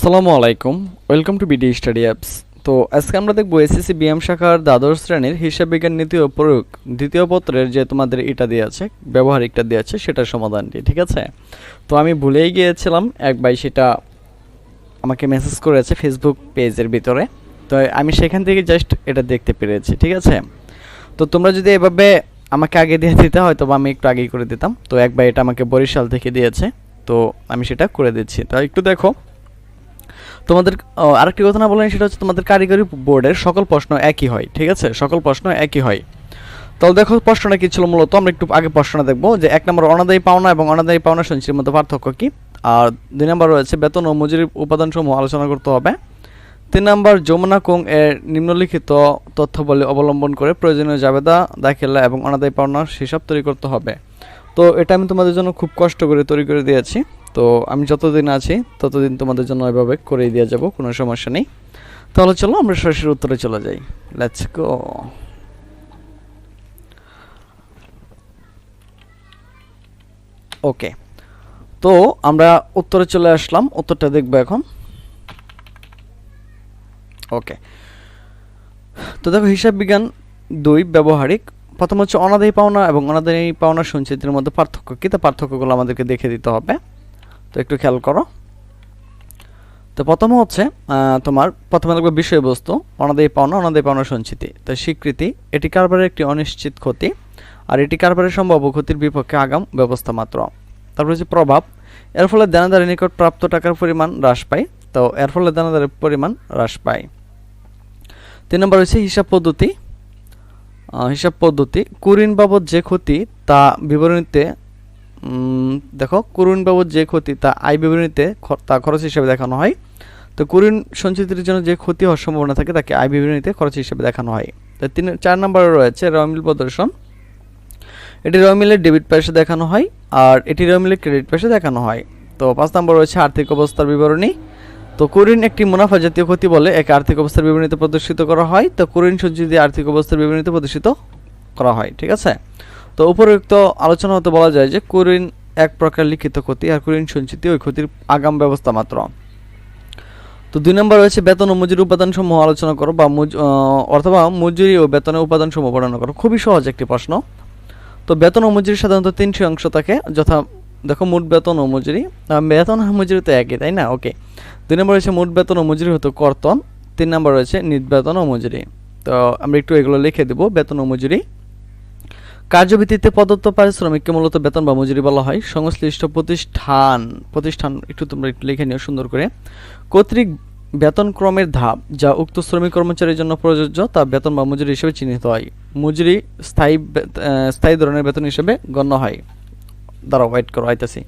আসসালামু আলাইকুম, welcome to BD study apps. তো আজকে আমরা দেখব এসএসসি বিএম শাখার দ্বাদশ শ্রেণির হিসাব বিজ্ঞান নীতি ও প্রয়োগ। দ্বিতীয় পত্রের যে তোমাদের এটা দিয়ে আছে, ব্যবহারিকটা দিয়ে আছে, সেটার সমাধান সমাধানটি ঠিক আছে? তো আমি ভুলেই গিয়েছিলাম এক ভাই সেটা আমাকে মেসেজ করেছে ফেসবুক পেজের ভিতরে। তো আমি সেখান থেকে জাস্ট এটা দেখতে পেরেছি, ঠিক আছে? তো তোমরা যদি এভাবে আমাকে আগে দিয়ে দিতে হয়তো বা আমি একটু আগেই করে দিতাম। তো এক ভাই এটা আমাকে বরিশাল থেকে দিয়েছে, তো আমি সেটা করে দিচ্ছি। তো একটু দেখো। তোমাদের আরেকটি কথা না বলেন সেটা হচ্ছে তোমাদের কারিগরি বোর্ডের সকল প্রশ্ন একই হয়, ঠিক আছে? সকল প্রশ্ন একই হয়। তাহলে দেখো, প্রশ্নটা কি ছিল মূলত? আমরা একটু আগে প্রশ্নটা দেখব যে এক নম্বর অনাদায়ী পাওনা এবং অনাদায়ী পাওনা সঞ্চয়ের মধ্যে পার্থক্য কি? আর দুই নম্বর রয়েছে বেতন ও মজুরি উপাদানসমূহ আলোচনা করতে হবে। তিন নম্বর, যমুনা কুং এর নিম্নলিখিত তথ্যাবলী অবলম্বন করে প্রয়োজনীয় জাবেদা, দাখিলা এবং অনাদায়ী পাওনার হিসাব তৈরি করতে হবে। তো এটা আমি তোমাদের জন্য খুব কষ্ট করে তৈরি করে দিয়েছি। তো আমি যতদিন আছি, ততদিন তোমাদের জন্য এভাবে করেই দিয়ে যাব, কোনো সমস্যা নেই। তাহলে চলো, আমরা সরাসরি উত্তরে চলে যাই। লেটস গো ওকে তো আমরা উত্তরে চলে আসলাম, উত্তরটা দেখব এখন। ওকে তো দেখো, হিসাব বিজ্ঞান দুই ব্যবহারিক। প্রথম হচ্ছে অনাদায়ী পাওনা এবং অনাদায়ী পাওনা সঞ্চিতির মধ্যে পার্থক্য কী? তা পার্থক্যগুলো আমাদেরকে দেখে দিতে হবে। তো একটু খেয়াল করো। তো প্রথমে হচ্ছে তোমার প্রথমে লাগবে বিষয়বস্তু, অনাদায়ী পাওনা অনাদায়ী পাওনা সঞ্চিতি। তো স্বীকৃতি, এটি কারবারের একটি অনিশ্চিত ক্ষতি, আর এটি কারবারের সম্ভাব্য ক্ষতির বিপক্ষে আগাম ব্যবস্থা মাত্র। তারপর হচ্ছে প্রভাব, এর ফলে দেনাদারের নিকট প্রাপ্ত টাকার পরিমাণ হ্রাস পায়, তো এর ফলে দেনাদারের পরিমাণ হ্রাস পায়। তিন নম্বর হচ্ছে হিসাব পদ্ধতি। হিসাব পদ্ধতি, কুরিন বাবদ যে ক্ষতি তা বিবরণীতে দেখো কুরিন বাবদ যে ক্ষতি, তা আয় বিবরণীতে তা খরচ হিসেবে দেখানো হয়। তো কুরিন সঞ্চিতির জন্য যে ক্ষতি হওয়ার সম্ভাবনা থাকে, তাকে আয় বিবরণীতে খরচ হিসেবে দেখানো হয়। তো তিন, চার নম্বরে রয়েছে রমিল প্রদর্শন। এটি রমিলের ডেবিট পাশে দেখানো হয়, আর এটি রমিলের ক্রেডিট পাশে দেখানো হয়। তো পাঁচ নম্বর রয়েছে আর্থিক অবস্থার বিবরণী। তো কুরিন একটি মুনাফা জাতীয় ক্ষতি বলে এক আর্থিক অবস্থার বিবরণীতে প্রদর্শিত করা হয়। তো কুরিন সঞ্চিতি আর্থিক অবস্থার বিবরণীতে প্রদর্শিত করা হয়, ঠিক আছে? তো উপরোক্ত আলোচনা হতে বলা যায় যে কুরিন এক প্রকার লিখিত ক্ষতি আর কুরিন সঞ্চিতি ওই ক্ষতির আগাম ব্যবস্থা মাত্র। তো দুই নম্বর রয়েছে বেতন ও মজুরি উপাদান সমূহ আলোচনা করো বা অথবা মজুরি ও বেতনের উপাদান সমূহ বর্ণনা করো। খুবই সহজ একটি প্রশ্ন। তো বেতন ও মজুরি সাধারণত তিনটি অংশ থাকে, যথা দেখো মোট বেতন ও মজুরি। বেতন আর মজুরি তো একই, তাই না? ওকে। দুই নম্বর রয়েছে মোট বেতন ও মজুরি হতো কর্তন। তিন নম্বর রয়েছে নিট বেতন ও মজুরি। তো আমরা একটু এগুলো লিখে দেবো, বেতন ও মজুরি। কার্যভিত্তিতে প্রদত্ত পারিশ্রমিককে মূলত বেতন বা মজুরি বলা হয়। সংশ্লিষ্ট প্রতিষ্ঠান প্রতিষ্ঠান একটু তোমরা একটু লিখে নিও সুন্দর করে। কর্তৃক বেতন ক্রমের ধাপ, যা উক্ত শ্রমিক কর্মচারীর জন্য প্রযোজ্য, তা বেতন বা মজুরি হিসেবে চিহ্নিত হয়। মজুরি স্থায়ী স্থায়ী ধরনের বেতন হিসেবে গণ্য হয়। দ্বারা ওয়েট করো, আইতাছি।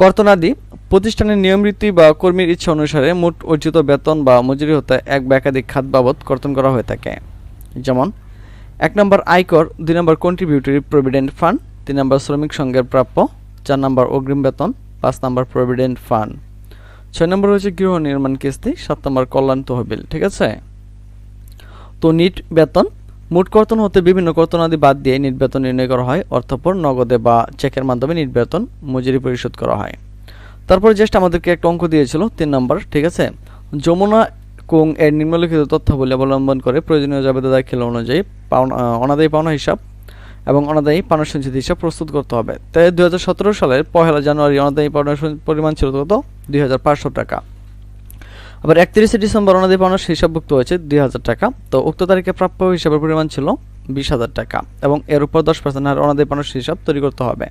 কর্তনাদি, প্রতিষ্ঠানের নিয়ম রীতি বা কর্মীর ইচ্ছা অনুসারে মোট অর্জিত বেতন বা মজুরি হতে এক বা একাধিক খাত বাবদ কর্তন করা হয়ে থাকে। যেমন এক নম্বর আয়কর, দুই নম্বর কন্ট্রিবিউটরি প্রভিডেন্ট ফান্ড তিন নম্বর শ্রমিক সংঘের প্রাপ্য, চার নম্বর অগ্রিম বেতন, পাঁচ নম্বর প্রভিডেন্ট ফান্ড ছয় নম্বর হচ্ছে গৃহ নির্মাণ কিস্তি, সাত নম্বর কল্যাণ তহবিল, ঠিক আছে? তো নিট বেতন, মোট কর্তন হতে বিভিন্ন কর্তনাদি বাদ দিয়ে নিট বেতন নির্ণয় করা হয়, অর্থপর নগদে বা চেকের মাধ্যমে নিট বেতন মজুরি পরিশোধ করা হয়। তারপর জাস্ট আমাদেরকে একটা অঙ্ক দিয়েছিল, তিন নম্বর, ঠিক আছে? যমুনা কুং এর নিম্নলিখিত তথ্যাবলী অবলম্বন করে প্রয়োজনীয় জাবেদা দাখিল অনুযায়ী পাওনা অনাদায়ী পাওনা হিসাব এবং অনাদায়ী পাওনা সঞ্চিতি হিসাব প্রস্তুত করতে হবে। তাই দুই হাজার সতেরো সালের পহেলা জানুয়ারি অনাদায়ী পাওনার পরিমাণ ছিল কত? দুই হাজার পাঁচশো টাকা। আবার একত্রিশে ডিসেম্বর অনাদায়ী পাওনার হিসাবভুক্ত হয়েছে দুই হাজার টাকা। তো উক্ত তারিখে প্রাপ্য হিসাবের পরিমাণ ছিল বিশ হাজার টাকা এবং এর উপর দশ পার্সেন্ট হার অনাদায়ী পাওনার হিসাব তৈরি করতে হবে।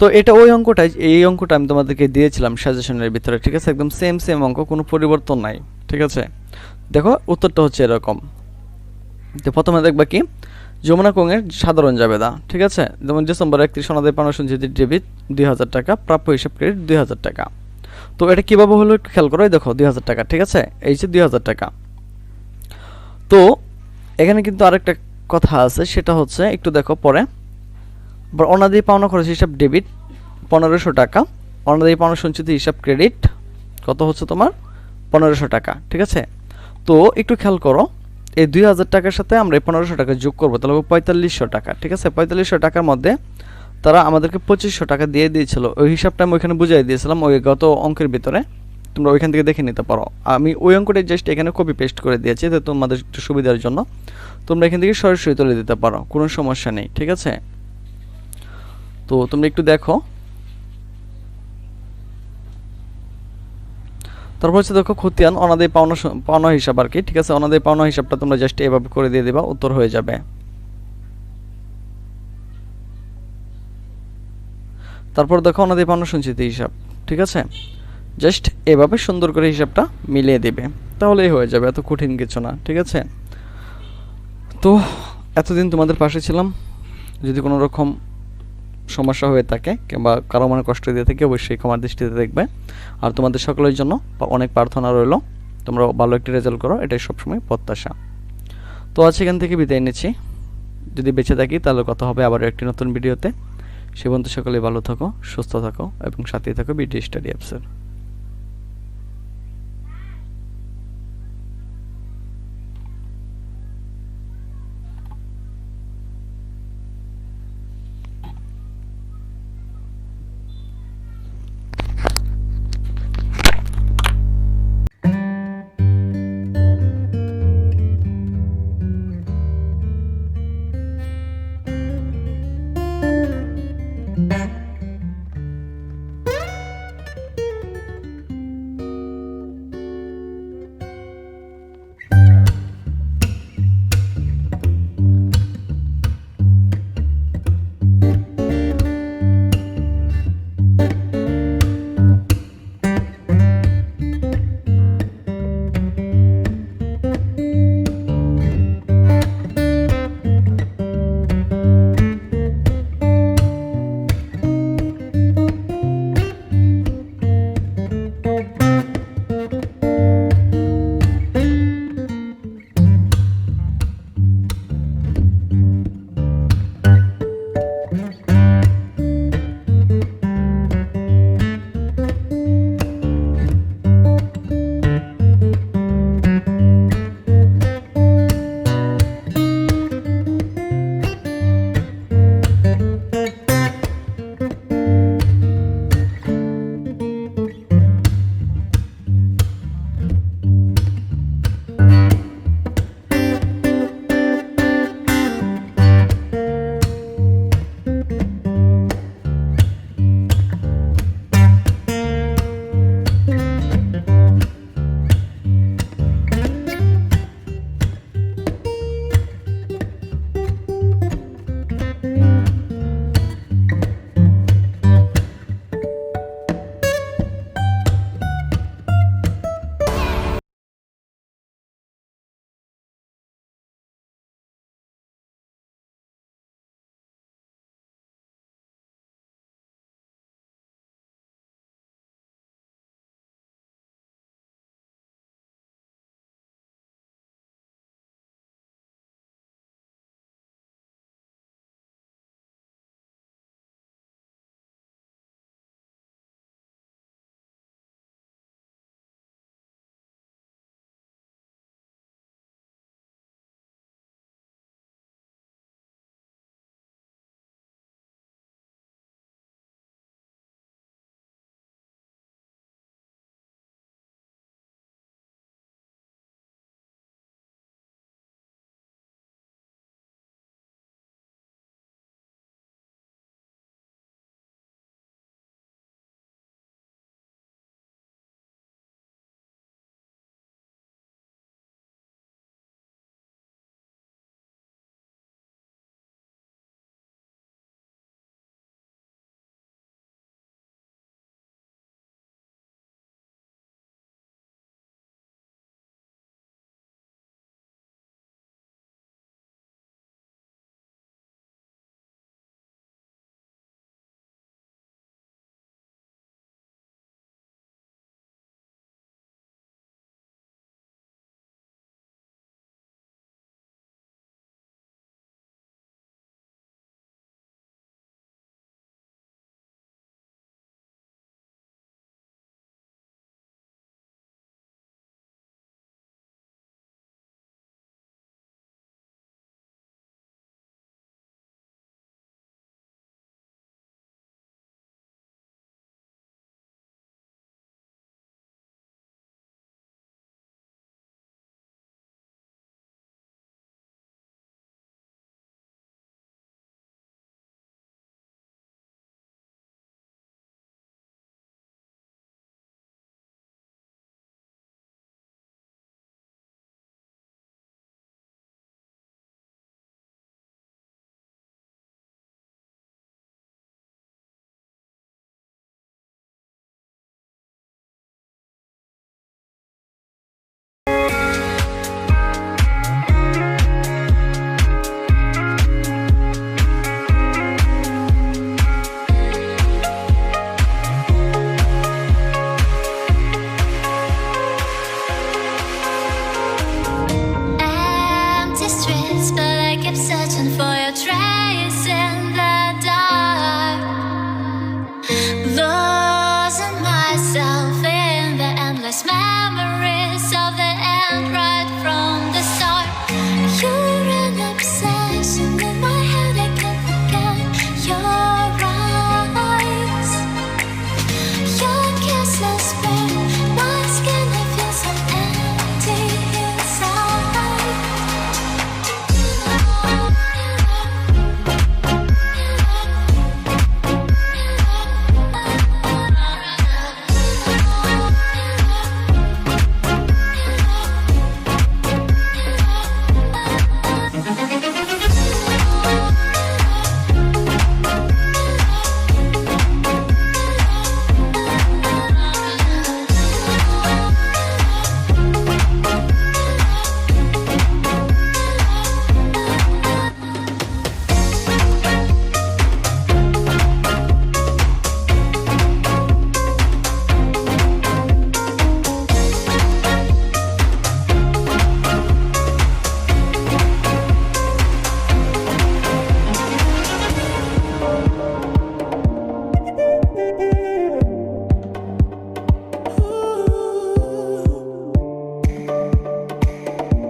তো এটা ওই অঙ্কটাই, এই অঙ্কটা আমি তোমাদেরকে দিয়েছিলাম সাজেশনের ভিতরে, ঠিক আছে? একদম সেম সেম অঙ্ক, কোনো পরিবর্তন নাই, ঠিক আছে? দেখো, উত্তরটা হচ্ছে এরকম। তো প্রথমে দেখবা কি? যমুনা কুঙের সাধারণ জাবেদা, ঠিক আছে? যেমন ডিসেম্বর একত্রিশ অনাদায় পাওনা সঞ্চিতি ডেবিট দুই হাজার টাকা, প্রাপ্য হিসাব ক্রেডিট দুই হাজার টাকা। তো এটা কীভাবে হলো একটু খেয়াল করো দেখো, দুই হাজার টাকা, ঠিক আছে? এই যে দুই হাজার টাকা। তো এখানে কিন্তু আরেকটা কথা আছে, সেটা হচ্ছে, একটু দেখো পরে। অনাদায়ী পাওনা খরচ হিসাব ডেবিট পনেরোশো টাকা। অনাদায়ী পাওনা সঞ্চিতি হিসাব ক্রেডিট কত হচ্ছে তোমার? পনেরোশো টাকা, ঠিক আছে? তো একটু খেয়াল করো, এই দুই হাজার টাকার সাথে আমরা এই পনেরোশো টাকা যোগ করব, তাহলে পঁয়তাল্লিশশো টাকা, ঠিক আছে? পঁয়তাল্লিশশো টাকার মধ্যে তারা আমাদেরকে পঁচিশশো টাকা দিয়ে দিয়েছিল। ওই হিসাবটা আমি ওইখানে বুঝিয়ে দিয়েছিলাম, ওই গত অঙ্কের ভিতরে। তোমরা ওইখান থেকে দেখে নিতে পারো। আমি ওই অঙ্কটা জাস্ট এখানে কপি পেস্ট করে দিয়েছি তো তোমাদের একটু সুবিধার জন্য। তোমরা এখান থেকে সরাসরি তুলে দিতে পারো, কোনো সমস্যা নেই, ঠিক আছে? তো তোমরা একটু দেখো। তারপর হচ্ছে দেখো খতিয়ান অনাদায়ী পাওনা পাওনা হিসাব আর কি, ঠিক আছে? অনাদায়ী পাওনা হিসাবটা তোমরা জাস্ট এভাবে করে দিয়ে দিবা, উত্তর হয়ে যাবে। তারপর দেখো অনাদায়ী পাওনা সঞ্চিত হিসাব, ঠিক আছে? জাস্ট এভাবে সুন্দর করে হিসাবটা মিলিয়ে দেবে, তাহলেই হয়ে যাবে, এত কঠিন কিছু না, ঠিক আছে? তো এতদিন তোমাদের পাশে ছিলাম, যদি কোনো রকম সমস্যা হয়ে থাকে কিংবা কারও মনে কষ্ট দিয়ে থাকে, অবশ্যই ক্ষমার দৃষ্টিতে দেখবে। আর তোমাদের সকলের জন্য অনেক প্রার্থনা রইল। তোমরা ভালো একটি রেজাল্ট করো, এটাই সবসময় প্রত্যাশা। তো আজ এখান থেকে বিদায় নিচ্ছি। যদি বেঁচে থাকি, তাহলে কথা হবে আবার একটি নতুন ভিডিওতে। সে পর্যন্ত সকলে ভালো থাকো, সুস্থ থাকো এবং সাথে থাকো বিডি স্টাডি অ্যাপসের।